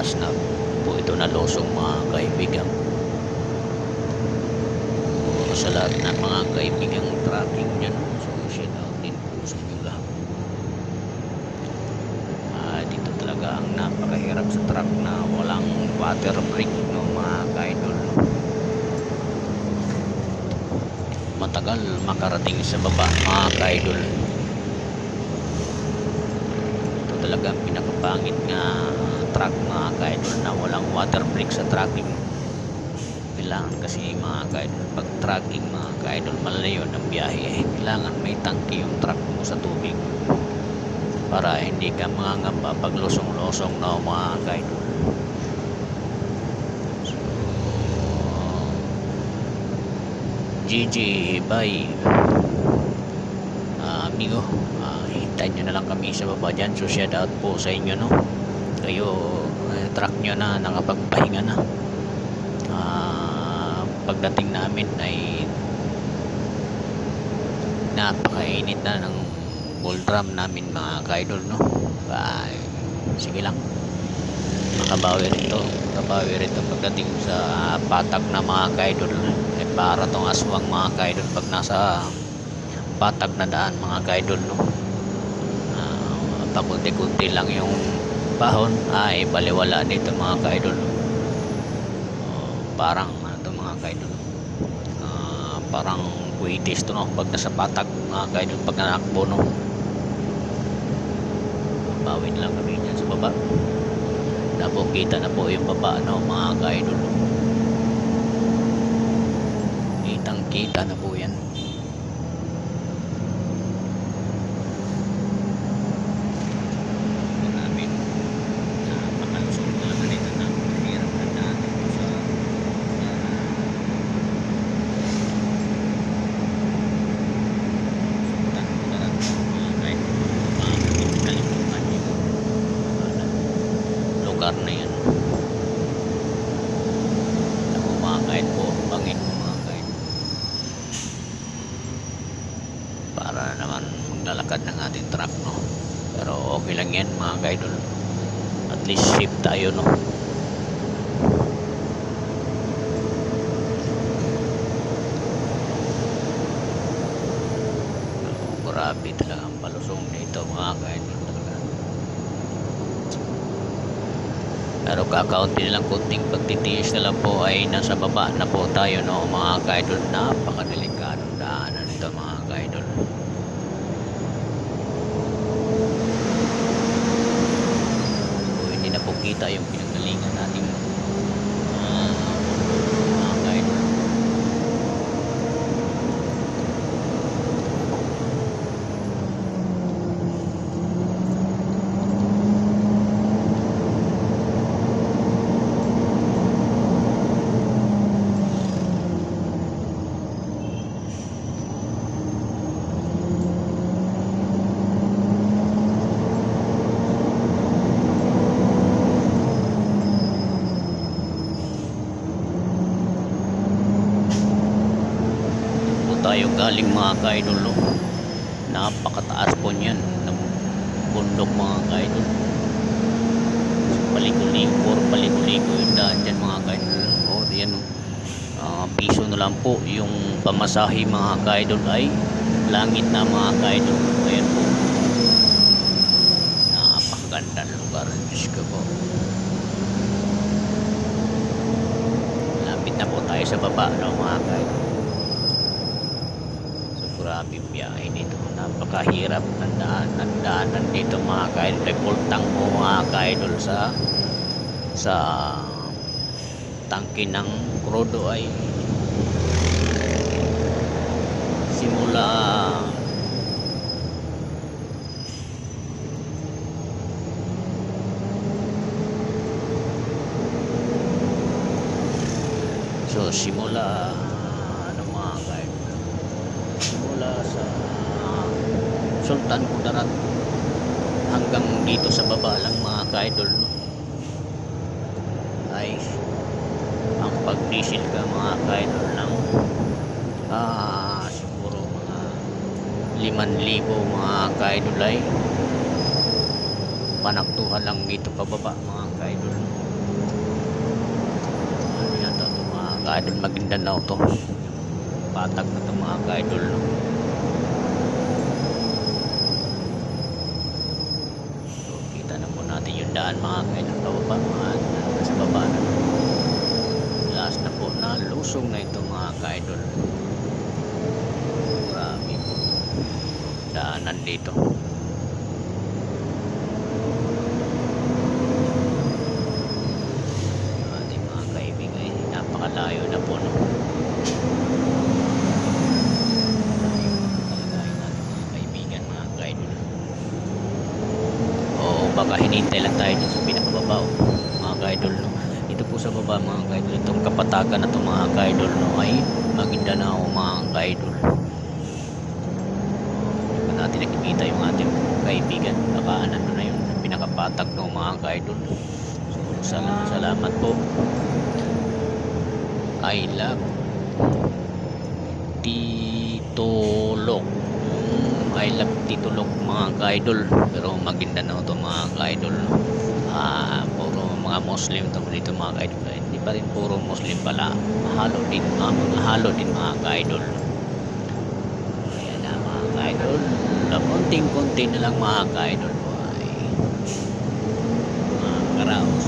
napakataas na po ito na losong mga kaibigan. So, sa lahat ng mga kaibigang tracking niyan so shout out din po sa inyo lahat. Ah, dito talaga ang napakahirap sa truck na walang water brake no mga kaidol matagal makarating sa baba mga kaidol. Ito talaga ang pinakapangit nga truck mga kaidol na walang water brake sa tracking kailangan kasi mga kaidol pag tracking mga kaidol malayo ng biyahe kailangan may tangke yung truck mo sa tubig para hindi ka mangangamba pag lusong-lusong na mga kaidol. So GG bye. Ah, amigo uh, hintayin nyo na lang kami sa baba dyan. So shout out po sa inyo no kayo eh, truck nyo na nakapagpahinga na. Ah, pagdating namin ay napakainit na ng ball drum namin mga kaidol no? Ay sige lang. Makabawi rito makabawi rito pagdating sa patag na mga kaidol eh, para tong aswang mga kaidol pag nasa patag na daan mga kaidol no? Uh, pakunti-kunti lang yung bahon ay baliwala dito mga kaidol. Oh, parang ano to mga kaidol? Ah, parang kuitis to no? Pag nasa patag mga kaidol pag nanakbo no? Bawin lang kami dyan sa baba. Na po kita na po yung baba no mga kaidol. Kitang kita na po yan namin na makalusog talaga nito na mahirap na daan ito sa sultan ko na lang mga kahit mga kalimutan yung lugar na yan ako mga kahit po bangin mga kahit para naman maglalakad ng ating truck no pero okay lang yan mga kaidol at least safe tayo no? Grabe talaga ang palusong nito mga kaidol talaga pero kakaunti na lang kunting pagtitiis na lang po ay nasa baba na po tayo no mga kaidol. Napakadelikadong daanan nito mga kaidol So, hindi na po kita yung pinanggalingan nating ah, mga kaidol. po tayo galing mga kaidol no? napakataas po niyan ng bundok mga kaidol. Paliko-liko puro paliko-liko yung daan dyan mga kaidol. O oh, yan? Ah, piso na lang po yung pamasahe mga kaidol. Ay langit na mga kaidol. Ayan po. Napakaganda ng lugar. Diyos ko po. Lapit na po tayo sa baba no mga kaidol grabe yung biyahe dito. Napakahirap ng daan, ng daanan dito mga kaidol. Reportang mo mga kaidol sa sa tangke ng krudo ay simula So simula Sultan Kudarat hanggang dito sa baba lang mga ka-idol no? ay ang pag-diesel ka mga ka-idol ng ah, siguro mga 5,000 mga ka-idol ay panaktuhan lang dito pababa mga ka-idol ano yata ito mga ka-idol Maguindanao to patag na ito mga ka-idol no? Daan mga pababa mga nasa baba na last na po na lusong na ito mga ka-idol. Grabe po. Daanan dito ating mga kaibigan ay napakalayo na po no layo talaga yung ating mga kaibigan mga kaidol hinintay lang tayo dun sa pinakababa oh, mga kaidol no? Dito po sa baba mga kaidol itong kapatagan na to mga kaidol no? Ay Maguindanao mga kaidol. Pa natin nakikita yung ating kaibigan. Baka nandun na yung pinakapatag no mga kaidol. So sal- salamat po. I love Titolok Titolok mga ka-idol pero Maguindanao to mga ka-idol ah, puro mga Muslim to dito mga ka-idol hindi pa rin puro Muslim pala. Halo din mga, mga halo din mga ka-idol ayan na mga ka-idol konting-konti na lang mga ka-idol ay. Mga karaos